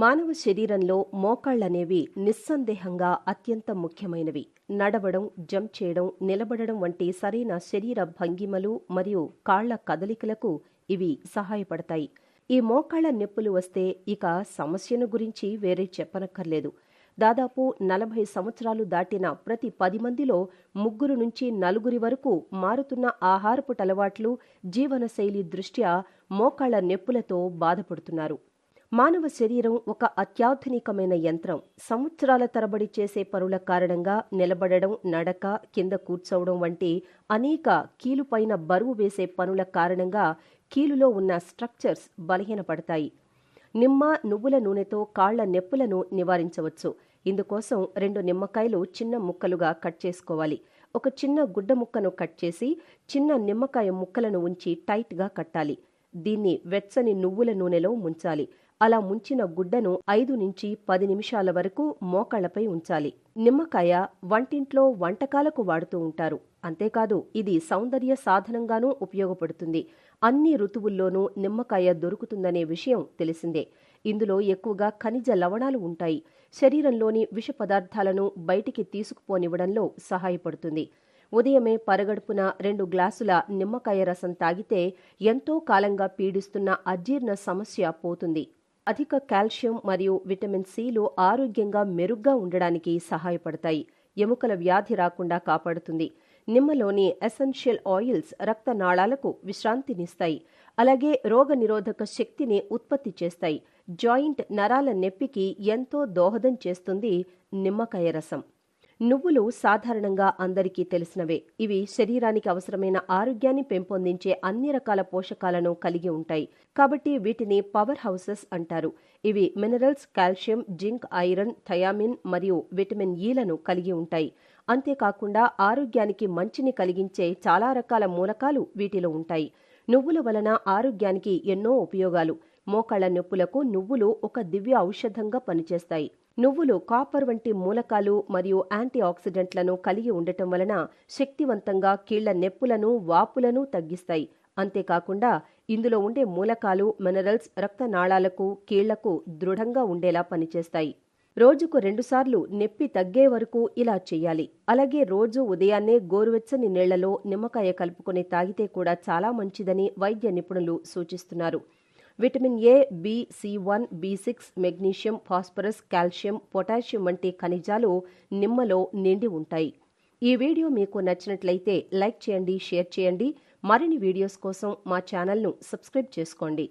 మానవ శరీరంలో మోకాళ్ళనేవి నిస్సందేహంగా అత్యంత ముఖ్యమైనవి. నడవడం జంప్ చేయడం నిలబడడం వంటి సరైన శరీర భంగిమలు మరియు కాళ్ళ కదలికలకు ఇవి సహాయపడతాయి. ఈ మోకాళ్ళ నొప్పులు వస్తే ఇక సమస్యను గురించి వేరే చెప్పనక్కర్లేదు. దాదాపు నలభై సంవత్సరాలు దాటిన ప్రతి పది మందిలో ముగ్గురు నుంచి నలుగురి వరకు మారుతున్న ఆహారపు అలవాట్లు జీవనశైలి దృష్ట్యా మోకాళ్ళ నొప్పులతో బాధపడుతున్నారు. మానవ శరీరం ఒక అత్యాధునికమైన యంత్రం. సంవత్సరాల తరబడి చేసే పనుల కారణంగా నిలబడడం నడక కింద కూర్చోవడం వంటి అనేక కీలుపైన బరువు వేసే పనుల కారణంగా కీలులో ఉన్న స్ట్రక్చర్స్ బలహీనపడతాయి. నిమ్మ నువ్వుల నూనెతో కాళ్ళ నొప్పులను నివారించవచ్చు. ఇందుకోసం రెండు నిమ్మకాయలు చిన్న ముక్కలుగా కట్ చేసుకోవాలి. ఒక చిన్న గుడ్డ ముక్కను కట్ చేసి చిన్న నిమ్మకాయ ముక్కలను ఉంచి టైట్గా కట్టాలి. దీన్ని వెచ్చని నువ్వుల నూనెలో ముంచాలి. అలా ముంచిన గుడ్డను ఐదు నుంచి పది నిమిషాల వరకు మోకాళ్ళపై ఉంచాలి. నిమ్మకాయ వంటింట్లో వంటకాలకు వాడుతూ ఉంటారు. అంతేకాదు ఇది సౌందర్య సాధనంగానూ ఉపయోగపడుతుంది. అన్ని ఋతువుల్లోనూ నిమ్మకాయ దొరుకుతుందనే విషయం తెలిసిందే. ఇందులో ఎక్కువగా ఖనిజ లవణాలు ఉంటాయి. శరీరంలోని విష పదార్థాలను బయటికి తీసుకుపోనివ్వడంలో సహాయపడుతుంది. ఉదయమే పరగడుపున రెండు గ్లాసుల నిమ్మకాయ రసం తాగితే ఎంతో కాలంగా పీడిస్తున్న అజీర్ణ సమస్య పోతుంది. అధిక కాల్షియం మరియు విటమిన్ సిలు ఆరోగ్యంగా మెరుగ్గా ఉండడానికి సహాయపడతాయి. ఎముకల వ్యాధి రాకుండా కాపాడుతుంది. నిమ్మలోని ఎసెన్షియల్ ఆయిల్స్ రక్తనాళాలకు విశ్రాంతినిస్తాయి. అలాగే రోగనిరోధక శక్తిని ఉత్పత్తి చేస్తాయి. జాయింట్ నరాల నొప్పికి ఎంతో దోహదం చేస్తుంది నిమ్మకాయ రసం. నువ్వులు సాధారణంగా అందరికీ తెలిసినవే. ఇవి శరీరానికి అవసరమైన ఆరోగ్యాన్ని పెంపొందించే అన్ని రకాల పోషకాలను కలిగి ఉంటాయి. కాబట్టి వీటిని పవర్ హౌసెస్ అంటారు. ఇవి minerals calcium zinc iron thiamine మరియు విటమిన్ e ఈలను కలిగి ఉంటాయి. అంతేకాకుండా ఆరోగ్యానికి మంచిని కలిగించే చాలా రకాల మూలకాలు వీటిలో ఉంటాయి. నువ్వుల వలన ఆరోగ్యానికి ఎన్నో ఉపయోగాలు. మోకాళ్ళ నొప్పులకు నువ్వులు ఒక దివ్య ఔషధంగా పనిచేస్తాయి. నువ్వులు కాపర్ వంటి మూలకాలు మరియు యాంటీ ఆక్సిడెంట్లను కలిగి ఉండటం వలన శక్తివంతంగా కీళ్ళ నొప్పులను వాపులను తగ్గిస్తాయి. అంతేకాకుండా ఇందులో ఉండే మూలకాలు మినరల్స్ రక్తనాళాలకు కీళ్ళకు దృఢంగా ఉండేలా పనిచేస్తాయి. రోజుకు రెండుసార్లు నొప్పి తగ్గే వరకు ఇలా చేయాలి. అలాగే రోజు ఉదయాన్నే గోరువెచ్చని నీళ్ళలో నిమ్మకాయ కలుపుకొని తాగితే కూడా చాలా మంచిదని వైద్య నిపుణులు సూచిస్తున్నారు. Vitamin A B C one B six magnesium phosphorus calcium potassium వంటి ఖనిజాలు నిమ్మలో నిండి ఉంటాయి. ఈ వీడియో మీకు నచ్చినట్లయితే లైక్ చేయండి షేర్ చేయండి. మరిన్ని వీడియోస్ కోసం మా ఛానల్ను సబ్స్క్రైబ్ చేసుకోండి.